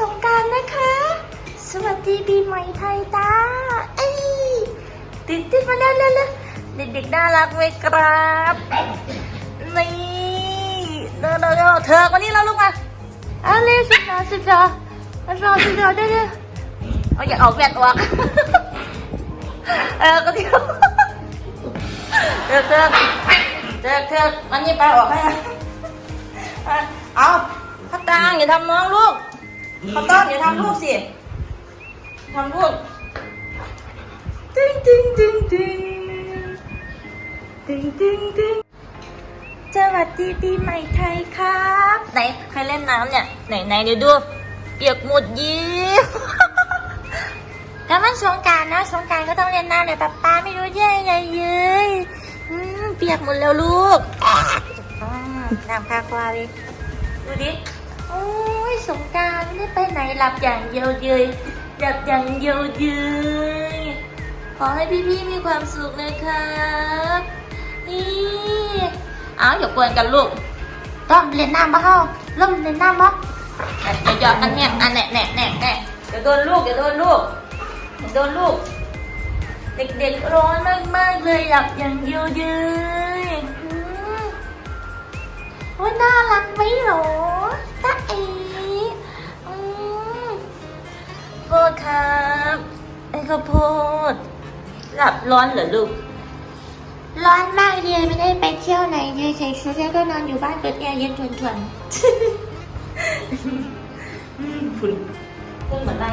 สองการนะคะ สวัสดีบีม่ไทยจ้าเอ้ยติดติดมาเร็วเร็วเร็วเด็กๆน่ารักไหมครับนี่เดินเดินเดินเธอคนนี้เราลูกมาเอาเร็วสิบสองสิบสองสิบสองสิบสองเด้เด้อเอาอย่าออกแวดออกเออก็ที่เธอเธอเธอเธอมันนี่ไปออกให้เอาพักกลางอย่าทำน้องลูก ข้าวต้นอย่าทำลูกสิทำลูกตึงตึงตึงตึงตึงตึงตึงสวัสดีปีใหม่ไทยครับ ไหนใครเล่นน้ำเนี่ย ไหนไหนเดี๋ยวดู เปียกหมดยิ้มแล้วมันสงการนะสงการก็ต้องเล่นน้ำเดี๋ยป๊าป๊าไม่รู้เย่ใหญ่เย้ยอืมเปียกหมดแล้วลูกน้ำคาควาเลยดูดิ ยสงกรารไม่ได้ไปไหนหลับอย่างเดียวเยยหลับอย่างเดียวเยยขอให้พี่ๆมีความสุขนะครับนี่เอาอย่ากวนกันลูกต้องเล่นน้ำปะเข้าเริ่มเล่นน้ำปะอย่าหยอกกันเนี่ยอันแหน่แหน่แหน่แหน่เดี๋ยวโดนลูกเดี๋ยวโดนลูกโดนลูก เด็กๆร้อนมากๆเลยหลับอย่างเดียวเลยอืมโอ้ยน่ารักไหมหรอ ครับไอ้ข้าวโพด หลับร้อนเหรอลูก ร้อนมากเลยไม่ได้ไปเที่ยวไหนเลยใส่ชุดแล้วก็นอนอยู่บ้านเปิดแอร์เย็นทนๆอืมฝุ่นพุ่งเหมือนไร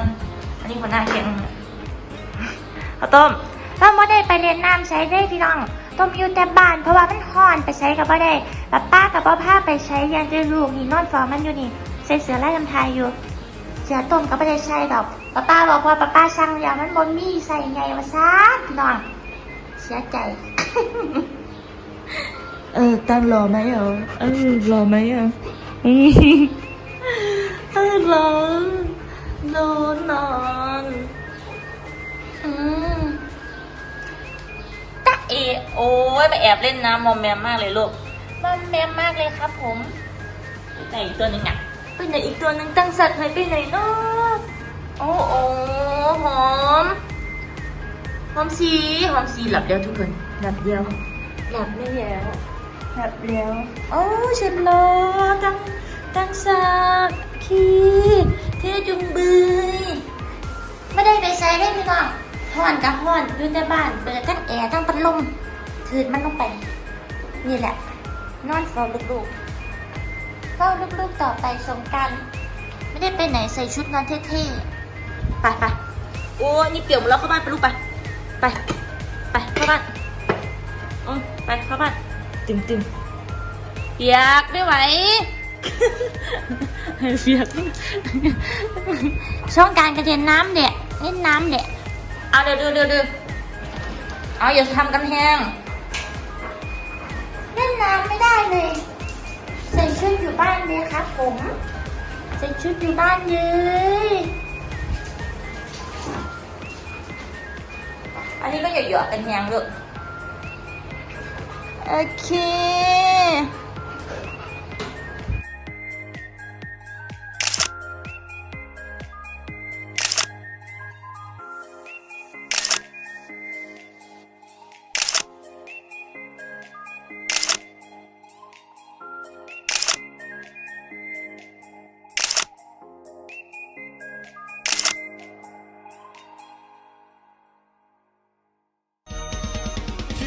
อันนี้คนหน้าแข็งข้าวต้มต้มไม่ได้ไปเรียนน้ำใช้ได้พี่น้อง ต้มอยู่แต่บ้านเพราะว่ามันห่อนไปใช้กับบ่ได้ป้าป้ากับป้าผ้าไปใช้ยันจะลูกนี่นอนฟอมันอยู่นี่ใส่เสือไล่ลำทายอยู่ เสือต้มก็ไม่ได้ใช้ดอกป้าป้าบอกว่าป้าป้าสั่งยามันบนมีใส่ไงวะซ่าพี่น้องเสียใจ เออตั้งรอไหมอะเออรอไหมอะเออร้อนนอนนอนอืมตาเอโอ้ยมาแอบเล่นน้ำมอมแมมมากเลยลูกมอมแมมมากเลยครับผมไหนอีกตัวหนึ่งอะ ไปไหนอีกตัวหนึ่งตั้งสัตว์หายไปไหนเนาะโอ้โอ้หอม หอมสีหอมสีหลับเดียวทุกคน หลับเดียว หลับไม่แล้ว หลับแล้วโอ้ฉันรอตั้งตั้งสักคีเท่จุงบืยไม่ได้ไปใช้ได้พี่น้องห้อนกับห้อนอยู่ในบ้านเปิดทั้งแอร์ทั้งพัดลมถืดมันลงไป นี่แหละ นอนเฝ้าลูกๆ เฝ้าลูกๆต่อไปสงกรารไม่ได้ไปไหนใส่ชุดนอนเท่ๆ ไปไปโอ้ยนี่เปียกหมดแล้วเข้าบ้านไปลูกไป ไป ไปเข้าบ้านอืมไปเข้าบ้านตึมตึมเปียกไม่ไหวเปียกช่องการกระเด็นน้ำเด็กเล่นน้ำเด็กเอาเดี๋ยวดูเดี๋ยวดูเอาอย่าทำกันแห้งเล่นน้ำไม่ได้เลย ใส่ชุดอยู่บ้านเลยครับผม ใส่ชุดอยู่บ้านเลยอันนี้ก็หยอกๆกันแหงลูกโอเค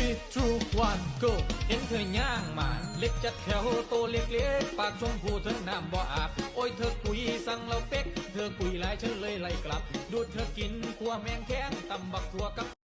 ที่ทรูวันก็เห็นเธอย่างมาเล็กจัดแถวโตเล็กเล็กปากชมพูเธอน้ำบ่อาบโอ้ยเธอกุยสั่งเราเป็ก เธอกุยหลายฉันเลยไล่กลับ ดูเธอกินขัวแมงแข้งตำบักถั่วกับ